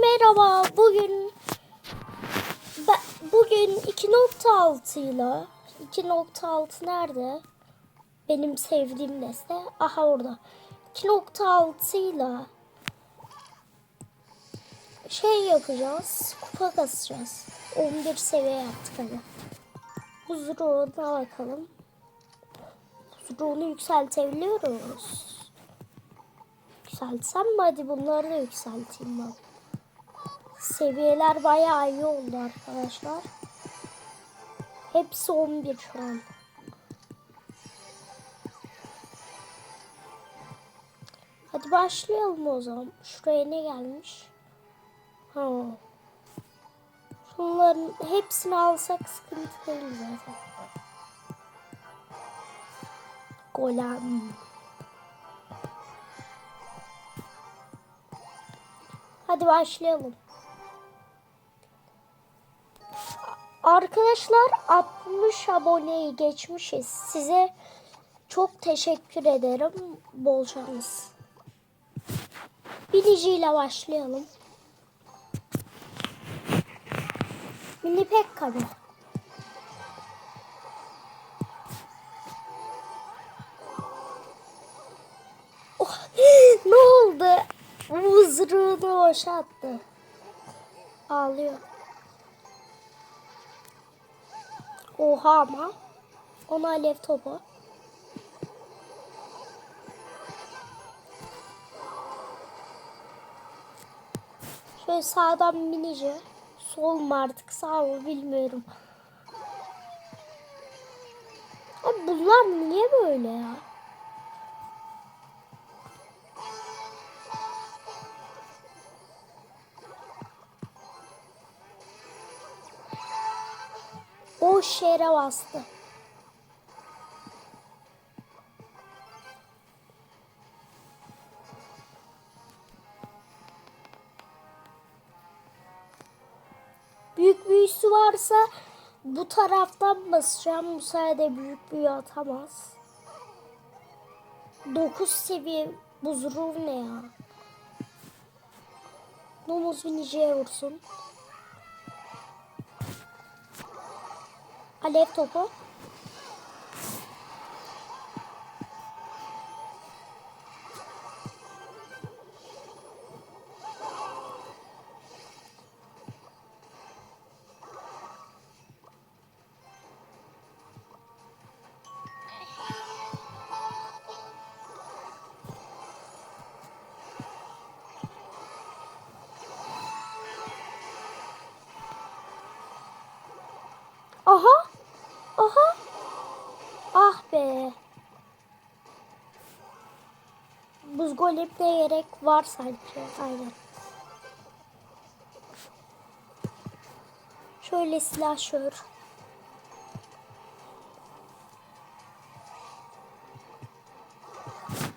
merhaba. Bugün ben, bugün 2.6 ile 2.6 nerede? Benim sevdiğim nesne. Aha orada. 2.6 ile şey yapacağız. Kupa kasacağız. 11 seviye yaptık hadi. Huzuruna bakalım. Huzurunu yükseltebiliyoruz. Yükseltsem mi? Hadi bunları da yükselteyim ben. Seviyeler bayağı iyi oldu arkadaşlar. Hepsi 11 şu an. Hadi başlayalım o zaman. Şuraya ne gelmiş? Ha. Şunların hepsini alsak sıkıntı değil zaten. Golem. Hadi başlayalım. Arkadaşlar 60 aboneyi geçmişiz. Size çok teşekkür ederim. Bol şans. Biliciyle başlayalım. Mini Pekka mı? Oh, ne oldu? Mızrığını boşalttı. Ağlıyor. Oha ama. Ona alev topu. Şöyle sağdan minice. Sol mu artık sağ mı bilmiyorum. Abi bunlar niye böyle ya? O şere bastı. Büyük büyüsü varsa bu taraftan basacağım. Bu sayede büyük büyü atamaz. 9 seviye buzruğu ne ya? Domuz biniciye vursun. Alev topu. Aha. 9 golemle gerek var sanki. Aynen. Şöyle silahşör.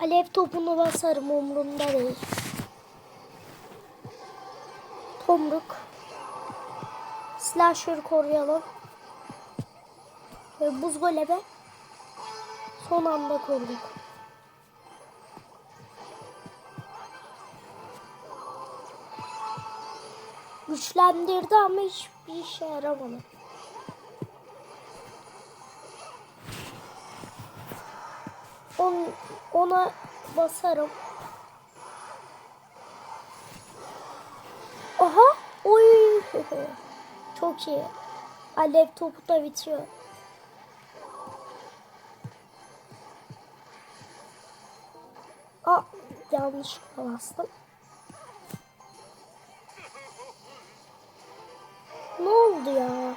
Alev topunu basarım umurumda değil. Tomruk. Slasher koruyalım. Ve buz golebe son anda koruduk. Güçlendirdi ama hiçbir işe yaramadı. On, ona basarım. Aha! Oy! Çok iyi. Alev topu da bitiyor. Aa, yanlışlıkla bastım. Oldu ya?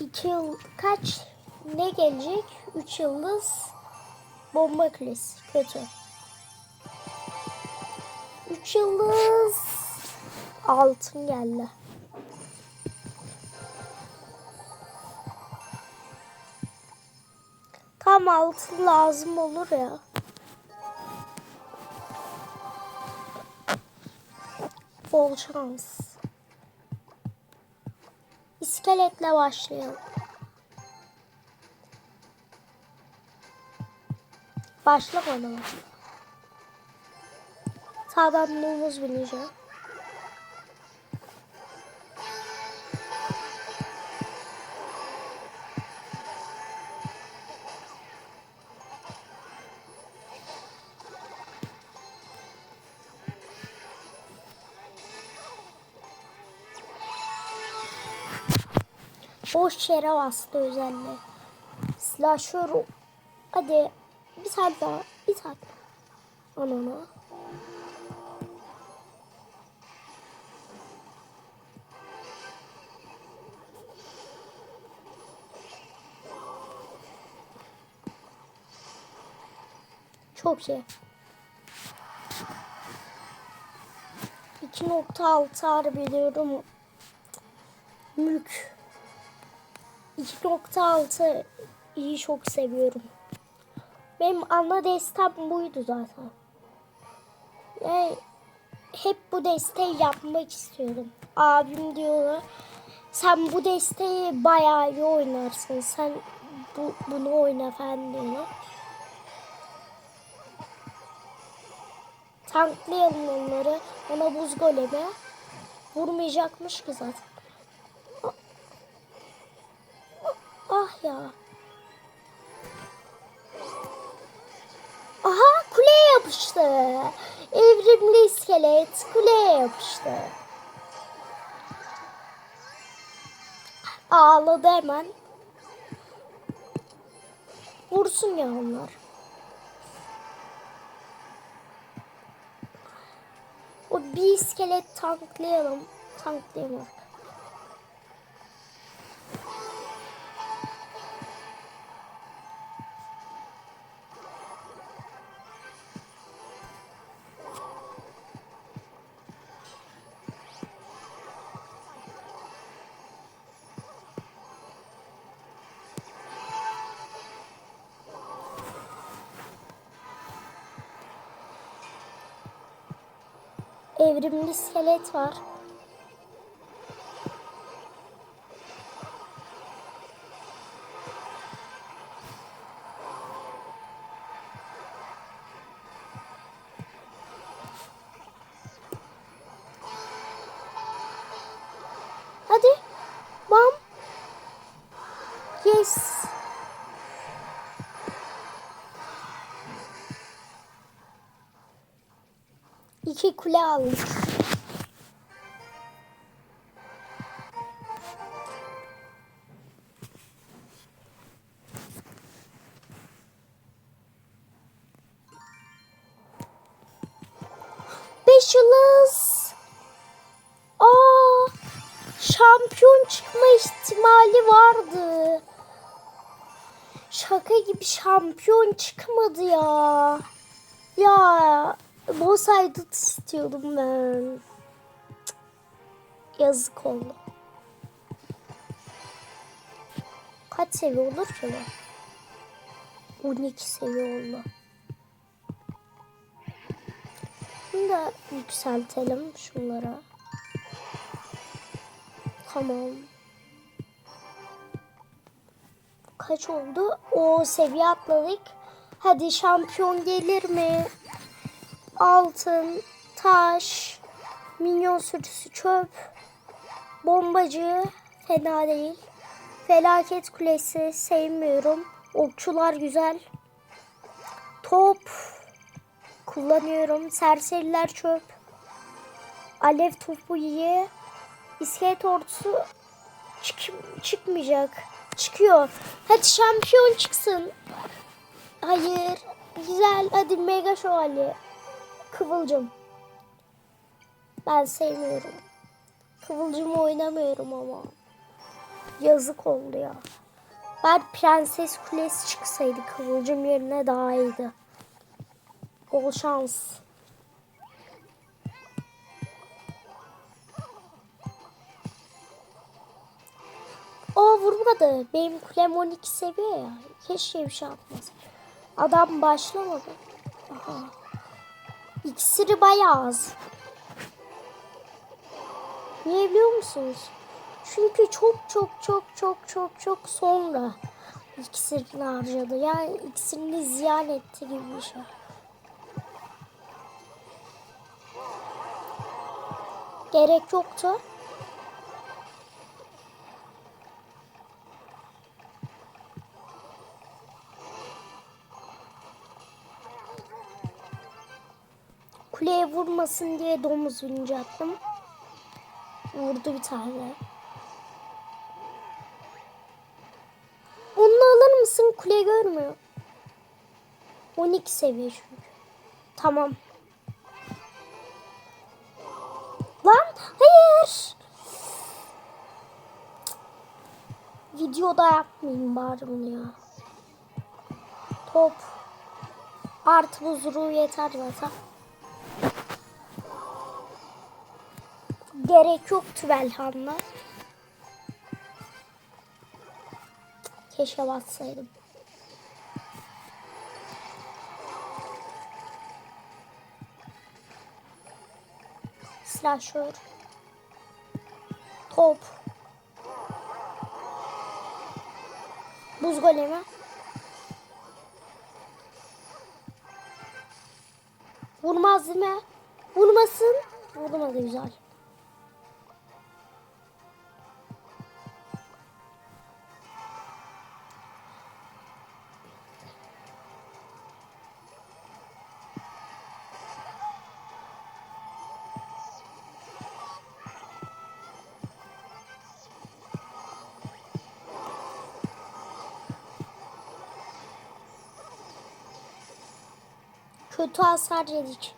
İki yıl kaç ne gelecek? Üç yıldız bomba kulesi kötü. Üç yıldız altın geldi. Altın lazım olur ya. Bol şans. İskeletle başlayalım. Başla bana. Sağdan domuz bineceğim. Boş yere bastı özelliği. Slasher. Hadi bir tane daha. Bir tane. Anana. Çok şey. 2.6 harbiden mülk. 2.6 iyi çok seviyorum. Benim ana destem buydu zaten. Yani hep bu desteği yapmak istiyorum. Abim diyor sen bu desteği bayağı iyi oynarsın. Sen bu, bunu oyna falan diyor. Tanklayalım onları. Ona buz golemi. Vurmayacakmış ki zaten. Ah ya. Aha kuleye yapıştı. Evrimli iskelet kuleye yapıştı. Ağladı hemen. Vursun ya onlar. O bir iskelet tanklayalım. Tanklayalım. Evrimli iskelet var. Kule aldık. Beş yıldız. Aa, şampiyon çıkma ihtimali vardı. Şaka gibi şampiyon çıkmadı ya. Ya boss aydut istiyordum ben. Yazık oldu. Kaç seviye olur ki bu? 12 seviye oldu. Bunu da yükseltelim şunlara. Tamam. Kaç oldu? O seviye atladık. Hadi şampiyon gelir mi? Altın, taş, minyon sürüsü çöp, bombacı fena değil. Felaket kulesi sevmiyorum. Okçular güzel. Top kullanıyorum. Serseriler çöp. Alev topu iyi. İskelet ordusu çık- çıkmayacak. Çıkıyor. Hadi şampiyon çıksın. Hayır. Güzel. Hadi mega şövalye. Kıvılcım. Ben sevmiyorum. Kıvılcımı oynamıyorum ama. Yazık oldu ya. Ben Prenses Kulesi çıksaydı Kıvılcım yerine daha iyiydi. Bol şans. O vurmadı. Benim kulem 12 seviye ya. Keşke bir şey yapmaz. Adam başlamadı. Aha. İksiri bayağı az. Niye biliyor musunuz? Çünkü çok çok çok çok çok çok sonra iksirini harcadı. Yani iksirini ziyan etti gibi bir şey. Gerek yoktu. Vurmasın diye domuz vinci attım. Vurdu bir tane. Onu alır mısın? Kule görmüyor. 12 seviye çünkü. Tamam. Lan hayır. Videoda yapmayayım bari bunu ya. Top. Artı buzuru yeter zaten. Gerek yoktu Belhan'la. Keşke bassaydım. Slasher. Top. Buz golemi. Vurmaz değil mi? Vurmasın. Vurmadı güzel. Kötü hasar yedik.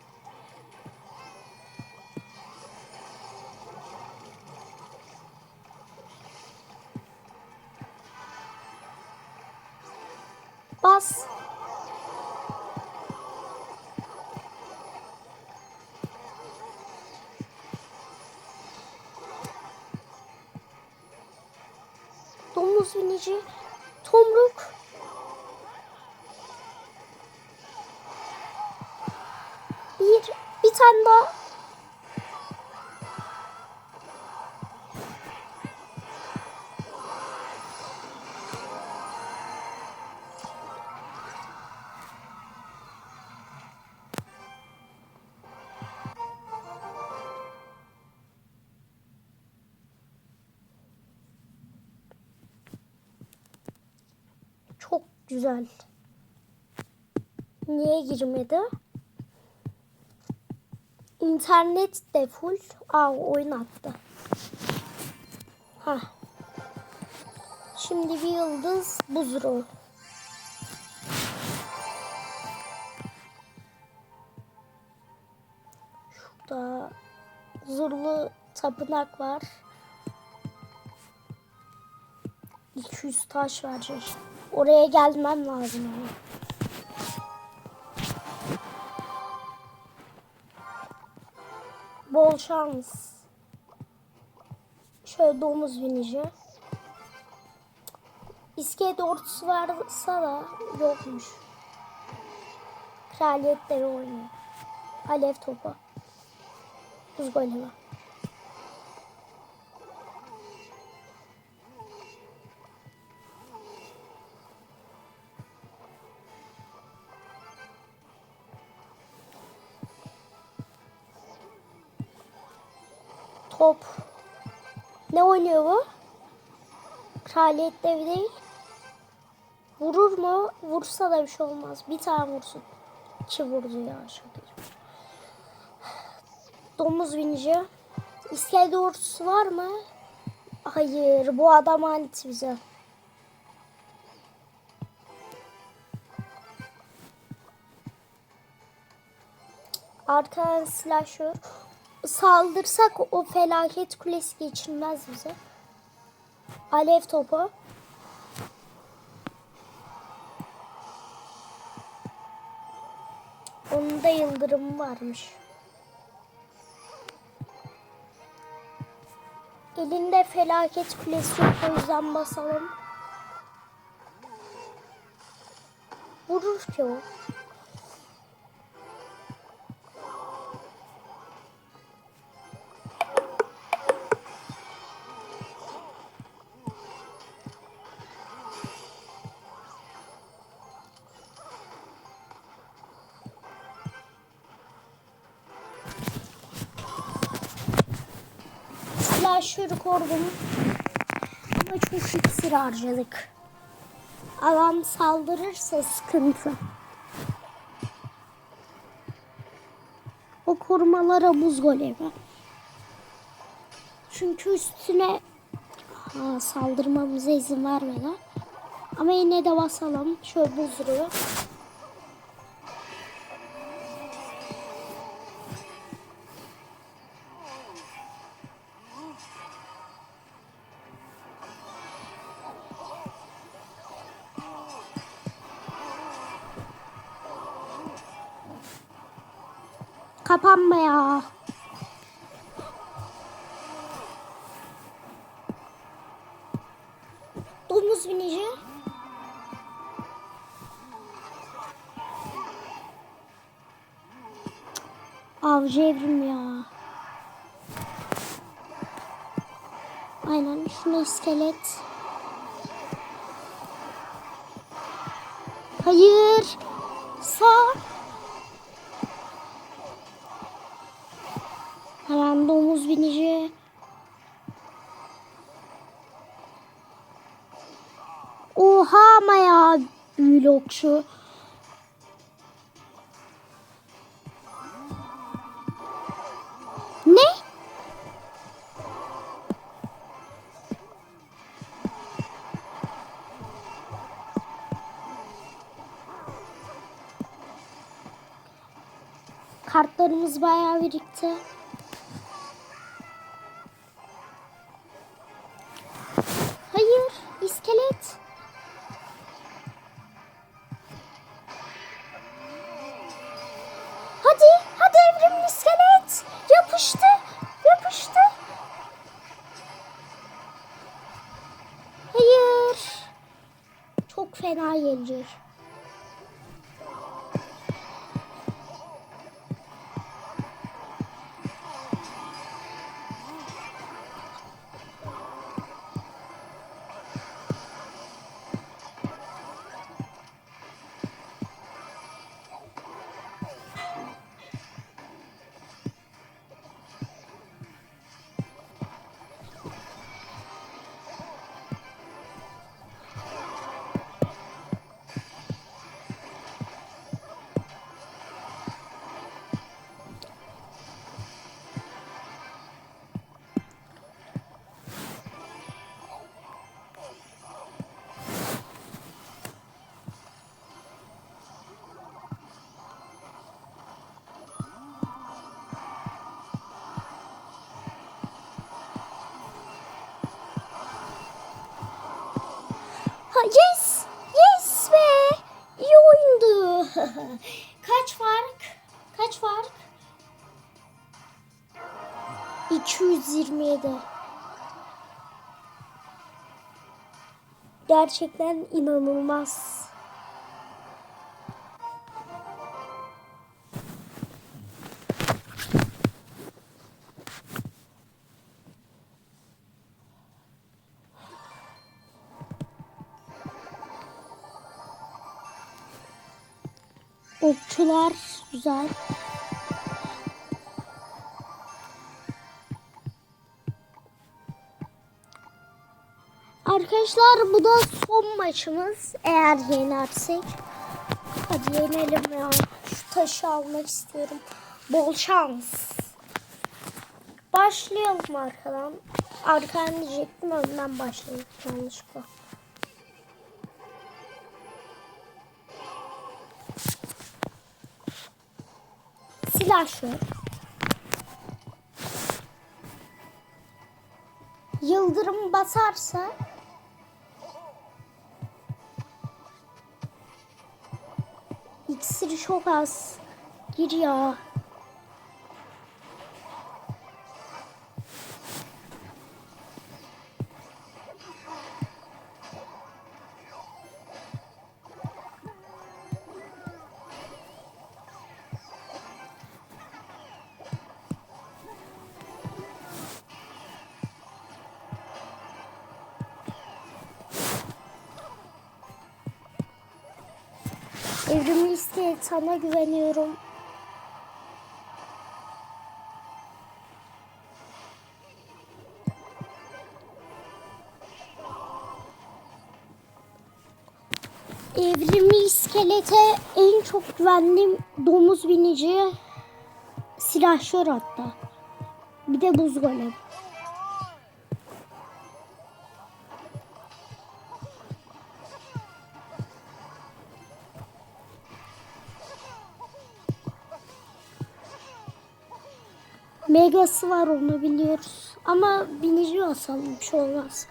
Güzel. Niye girmedi? İnternet de full. Aa oyun attı. Ha. Şimdi bir yıldız buzru. Şurada zırhlı tapınak var. 200 taş verecek. Oraya gelmem lazım. Bol şans. Şöyle domuz binici. İskelet ordusu varsa da yokmuş. Kraliyetleri oynuyor. Alev topu. Buz golemi. Top. Ne oynuyor bu? Kraliyet devi değil. Vurur mu? Vursa da bir şey olmaz. Bir tane vursun. İki vurdu ya. İyi. Domuz binici. İskelet ordusu var mı? Hayır. Bu adam ait bize. Arkadan slasher. Saldırsak o felaket kulesi geçilmez bize. Alev topu. Onun da yıldırımı varmış. Elinde felaket kulesi yok o yüzden basalım. Vurur ki o. silahşörü korudum. Ama çok iksir harcadık. Adam saldırırsa sıkıntı. O korumalara buz golemi. Çünkü üstüne ha, saldırmamıza izin vermedi. Ama yine de basalım. Şöyle buzluğu. Kapanma ya. Domuz binici. Avcı evrim ya. Aynen şunu iskelet. Hayır. Binici. Oha ama ya büyülü okçu. Ne? Kartlarımız bayağı birikti. Gelecek. 227. Gerçekten inanılmaz. Okçular güzel. Arkadaşlar bu da son maçımız. Eğer yenersek. Hadi yenelim ya. Şu taşı almak istiyorum. Bol şans. Başlayalım arkadan. Arkadan diyecektim önden başlayalım yanlışlıkla. Silahşör. Yıldırım basarsa İksiri çok az. Gir sana güveniyorum. Evrimli iskelete en çok güvendiğim domuz binici silahşör hatta. Bir de buz golem. Megası var onu biliyoruz. Ama binici olsam bir şey olmaz.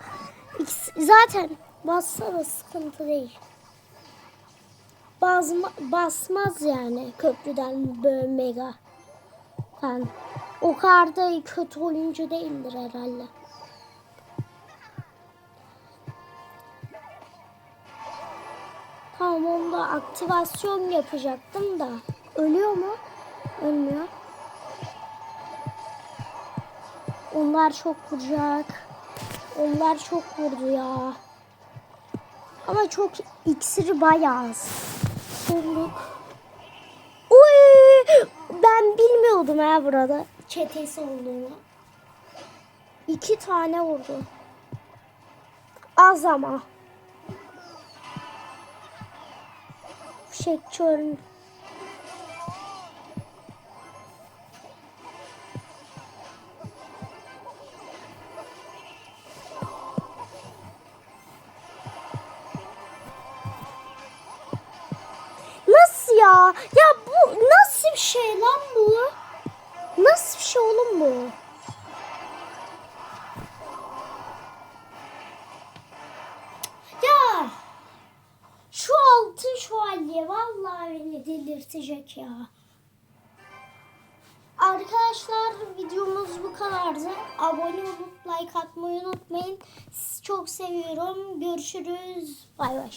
İkisi- zaten bassa da sıkıntı değil. Bazma, basmaz yani köprüden böyle mega. Yani o kadar da kötü oyuncu değildir herhalde. Tamam onda aktivasyon yapacaktım da. Ölüyor mu? Ölmüyor. Onlar çok vuracak. Onlar çok vurdu ya. Ama çok iksiri bayağı az. Solluk. Uy! Ben bilmiyordum ha burada çetesi olduğunu. İki tane vurdu. Az ama. Fişekçi öldü. Şey lan bu? Nasıl bir şey oğlum bu? Ya şu altın şövalye vallahi beni delirtecek ya. Arkadaşlar videomuz bu kadardı. Abone olup like atmayı unutmayın. Sizi çok seviyorum. Görüşürüz. Bay bay.